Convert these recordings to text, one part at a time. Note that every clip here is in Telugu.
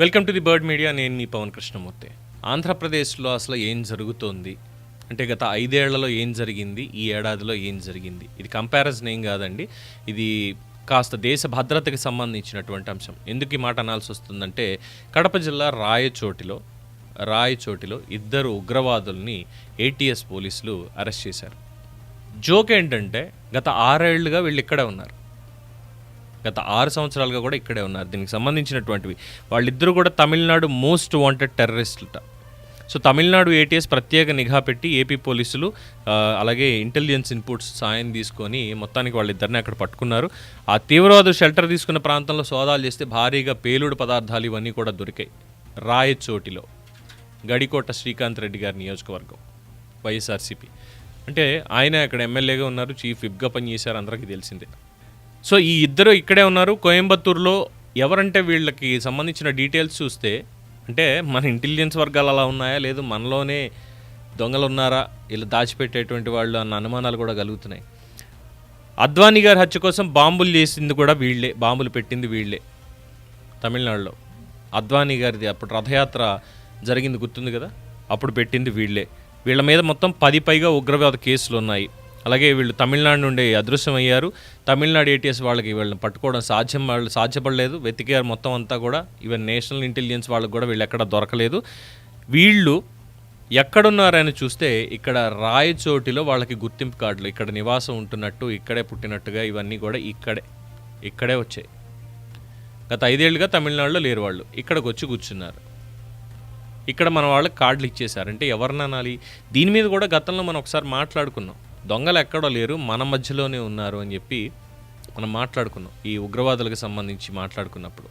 Welcome to the bird media నేను మీ పవన్ కృష్ణమూర్తి. ఆంధ్రప్రదేశ్లో అసలు ఏం జరుగుతోంది? అంటే గత ఐదేళ్ళలో ఏం జరిగింది? ఈ ఏడాదిలో ఏం జరిగింది? ఇది కంపారిజన్ ఏం కాదండి. ఇది కాస్త దేశ భద్రతకి సంబంధించినటువంటి అంశం. ఎందుకు ఈ మాట అనాల్సి వస్తుందంటే కడప జిల్లా రాయచోటిలో రాయచోటిలో ఇద్దరు ఉగ్రవాదుల్ని ఏటీఎస్ పోలీసులు అరెస్ట్ చేశారు. జోక్ ఏంటంటే గత ఆరేళ్ళుగా వీళ్ళు ఇక్కడే ఉన్నారు. గత ఆరు సంవత్సరాలుగా కూడా ఇక్కడే ఉన్నారు. దీనికి సంబంధించినటువంటివి. వాళ్ళిద్దరూ కూడా తమిళనాడు మోస్ట్ వాంటెడ్ టెర్రరిస్టులట. సో తమిళనాడు ఏటీఎస్ ప్రత్యేక నిఘా పెట్టి ఏపీ పోలీసులు అలాగే ఇంటెలిజెన్స్ ఇన్పుట్స్ సాయం తీసుకొని మొత్తానికి వాళ్ళిద్దరిని అక్కడ పట్టుకున్నారు. ఆ తీవ్రవాదు షెల్టర్ తీసుకున్న ప్రాంతంలో సోదాలు చేస్తే భారీగా పేలుడు పదార్థాలు ఇవన్నీ కూడా దొరికాయి. రాయచోటిలో. గడికోట శ్రీకాంత్ రెడ్డి గారి నియోజకవర్గం. వైఎస్ఆర్సీపీ. అంటే ఆయన అక్కడ ఎమ్మెల్యేగా ఉన్నారు చీఫ్ విప్గా పనిచేశారు అందరికీ తెలిసిందే. సో ఈ ఇద్దరు ఇక్కడే ఉన్నారు. కోయంబత్తూరులో ఎవరంటే వీళ్ళకి సంబంధించిన డీటెయిల్స్ చూస్తే అంటే మన ఇంటెలిజెన్స్ వర్గాలు అలా ఉన్నాయా? లేదు మనలోనే దొంగలు ఉన్నారా? ఇలా దాచిపెట్టేటువంటి వాళ్ళు అన్న అనుమానాలు కూడా కలుగుతున్నాయి. అద్వానీ గారి హత్య కోసం బాంబులు చేసింది కూడా వీళ్ళే. బాంబులు పెట్టింది వీళ్ళే. తమిళనాడులో. అద్వానీ గారిది అప్పుడు రథయాత్ర జరిగింది గుర్తుంది కదా? అప్పుడు పెట్టింది వీళ్ళే. వీళ్ళ మీద మొత్తం పది పైగా ఉగ్రవాద కేసులు ఉన్నాయి. అలాగే వీళ్ళు తమిళనాడు నుండి అదృశ్యమయ్యారు. తమిళనాడు ఏటీఎస్ వాళ్ళకి వీళ్ళని పట్టుకోవడం సాధ్యం వాళ్ళు సాధ్యపడలేదు. వెతికారు మొత్తం అంతా కూడా. ఈవెన్ నేషనల్ ఇంటెలిజెన్స్ వాళ్ళకి కూడా వీళ్ళు ఎక్కడ దొరకలేదు. వీళ్ళు ఎక్కడున్నారని చూస్తే ఇక్కడ రాయచోటిలో వాళ్ళకి గుర్తింపు కార్డులు ఇక్కడ నివాసం ఉంటున్నట్టు ఇక్కడే పుట్టినట్టుగా ఇవన్నీ కూడా ఇక్కడే ఇక్కడే వచ్చాయి. గత ఐదేళ్ళుగా తమిళనాడులో లేరు వాళ్ళు. ఇక్కడికి వచ్చి కూర్చున్నారు. ఇక్కడ మన వాళ్ళకి కార్డులు ఇచ్చేశారు. అంటే అనాలి దీని మీద కూడా గతంలో మనం ఒకసారి మాట్లాడుకున్నాం. దొంగలు ఎక్కడో లేరు మన మధ్యలోనే ఉన్నారు అని చెప్పి మనం మాట్లాడుకున్నాం. ఈ ఉగ్రవాదులకు సంబంధించి మాట్లాడుకున్నప్పుడు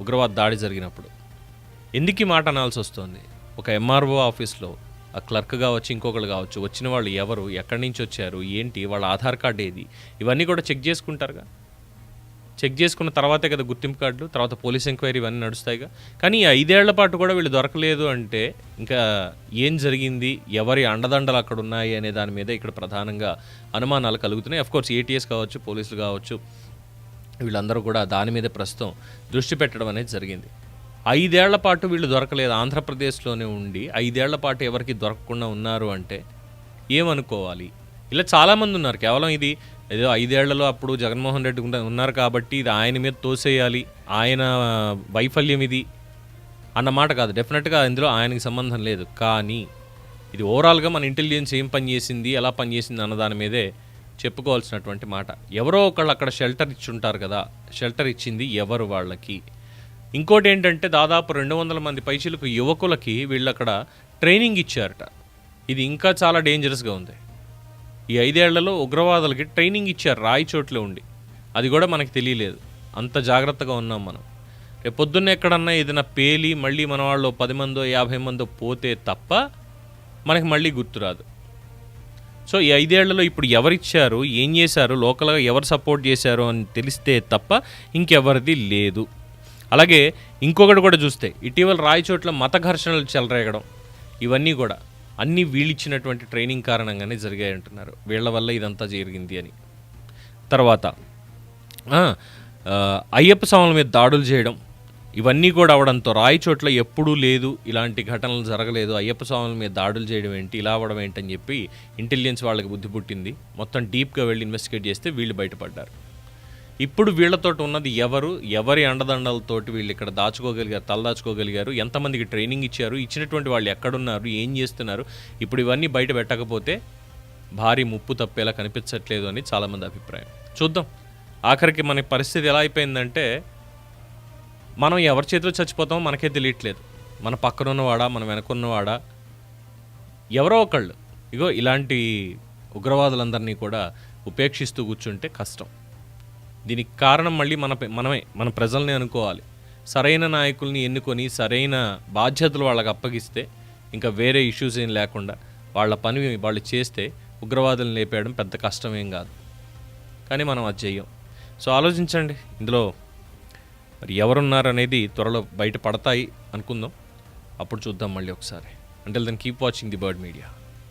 ఉగ్రవాద దాడి జరిగినప్పుడు. ఎందుకు ఈ మాట అనాల్సి వస్తుంది? ఒక ఎంఆర్ఓ ఆఫీస్లో ఆ క్లర్క్ కావచ్చు ఇంకొకరు కావచ్చు వచ్చిన వాళ్ళు ఎవరు ఎక్కడి నుంచి వచ్చారు ఏంటి వాళ్ళ ఆధార్ కార్డు ఏది? ఇవన్నీ కూడా చెక్ చేసుకుంటారుగా? చెక్ చేసుకున్న తర్వాతే కదా గుర్తింపు కార్డులు తర్వాత పోలీస్ ఎంక్వైరీ ఇవన్నీ నడుస్తాయిగా కానీ ఐదేళ్ళ పాటు కూడా వీళ్ళు దొరకలేదు అంటే ఇంకా ఏం జరిగింది? ఎవరి అండదండలు అక్కడ ఉన్నాయి అనే దాని మీద ఇక్కడ ప్రధానంగా అనుమానాలు కలుగుతున్నాయి. అఫ్కోర్స్ ఏటీఎస్ కావచ్చు పోలీసులు కావచ్చు వీళ్ళందరూ కూడా దాని మీద ప్రస్తుతం దృష్టి పెట్టడం అనేది జరిగింది. ఐదేళ్ళ పాటు వీళ్ళు దొరకలేదు. ఆంధ్రప్రదేశ్లోనే ఉండి ఐదేళ్ళ పాటు ఎవరికి దొరకకుండా ఉన్నారు అంటే ఏమనుకోవాలి? ఇలా చాలామంది ఉన్నారు. కేవలం ఇది ఏదో ఐదేళ్ళలో అప్పుడు జగన్మోహన్ రెడ్డి ఉన్నారు కాబట్టి ఇది ఆయన మీద తోసేయాలి ఆయన వైఫల్యం ఇది అన్నమాట కాదు. డెఫినెట్గా ఇందులో ఆయనకి సంబంధం లేదు. కానీ ఇది ఓవరాల్గా మన ఇంటెలిజెన్స్ ఏం పనిచేసింది ఎలా పనిచేసింది అన్న దాని మీదే చెప్పుకోవాల్సినటువంటి మాట. ఎవరో ఒకళ్ళు అక్కడ షెల్టర్ ఇచ్చి ఉంటారు కదా షెల్టర్ ఇచ్చింది ఎవరు వాళ్ళకి? ఇంకోటి ఏంటంటే దాదాపు రెండు వందల మంది పైచీలకు యువకులకి వీళ్ళు అక్కడ ట్రైనింగ్ ఇచ్చారట. ఇది ఇంకా చాలా డేంజరస్గా ఉంది. ఈ ఐదేళ్ళలో ఉగ్రవాదులకి ట్రైనింగ్ ఇచ్చారు రాయచోట్ల ఉండి. అది కూడా మనకి తెలియలేదు. అంత జాగ్రత్తగా ఉన్నాం మనం. రేపు పొద్దున్న ఎక్కడన్నా ఏదైనా పేలి మళ్ళీ మన వాళ్ళు పది మందో యాభై మందో పోతే తప్ప మనకి మళ్ళీ గుర్తురాదు సో ఈ ఐదేళ్ళలో ఇప్పుడు ఎవరిచ్చారు ఏం చేశారు లోకల్గా ఎవరు సపోర్ట్ చేశారు అని తెలిస్తే తప్ప ఇంకెవరిది లేదు. అలాగే ఇంకొకటి కూడా చూస్తే ఇటీవల రాయచోట్ల మత ఘర్షణలు చెలరేగడం ఇవన్నీ కూడా. అన్నీ వీళ్ళిచ్చినటువంటి ట్రైనింగ్ కారణంగానే జరిగాయి అంటున్నారు. వీళ్ళ వల్ల ఇదంతా జరిగింది అని. తర్వాత అయ్యప్ప స్వాముల మీద దాడులు చేయడం ఇవన్నీ కూడా అవడంతో రాయచోట్ల ఎప్పుడూ లేదు ఇలాంటి ఘటనలు జరగలేదు. అయ్యప్ప స్వాముల మీద దాడులు చేయడం ఏంటి ఇలా అవడం ఏంటని చెప్పి ఇంటెలిజెన్స్ వాళ్ళకి బుద్ధి పుట్టింది. మొత్తం డీప్గా వెళ్ళి ఇన్వెస్టిగేట్ చేస్తే వీళ్ళు బయటపడ్డారు. ఇప్పుడు వీళ్ళతోటి ఉన్నది ఎవరు? ఎవరి అండదండలతోటి వీళ్ళు ఇక్కడ దాచుకోగలిగారు తలదాచుకోగలిగారు ఎంతమందికి ట్రైనింగ్ ఇచ్చారు? ఇచ్చినటువంటి వాళ్ళు ఎక్కడున్నారు? ఏం చేస్తున్నారు? ఇప్పుడు ఇవన్నీ బయట పెట్టకపోతే భారీ ముప్పు తప్పేలా కనిపించట్లేదు అని చాలామంది అభిప్రాయం. చూద్దాం. ఆఖరికి మన పరిస్థితి ఎలా అయిపోయిందంటే మనం ఎవరి చేతిలో చచ్చిపోతామో మనకే తెలియట్లేదు. మన పక్కనున్నవాడా? మన వెనకున్నవాడా? ఎవరో ఒకళ్ళు. ఇగో ఇలాంటి ఉగ్రవాదులందరినీ కూడా ఉపేక్షిస్తూ కూర్చుంటే కష్టం. దీనికి కారణం మళ్ళీ మన మనమే మన ప్రజల్ని అనుకోవాలి. సరైన నాయకుల్ని ఎన్నుకొని సరైన బాధ్యతలు వాళ్ళకి అప్పగిస్తే ఇంకా వేరే ఇష్యూస్ ఏం లేకుండా వాళ్ళ పని వాళ్ళు చేస్తే ఉగ్రవాదులను లేపేయడం పెద్ద కష్టమేం కాదు. కానీ మనం అది చెయ్యం. సో ఆలోచించండి. ఇందులో మరి ఎవరున్నారనేది త్వరలో బయట పడతాయి అనుకుందాం. అప్పుడు చూద్దాం మళ్ళీ ఒకసారి. అంటే then keep watching the bird media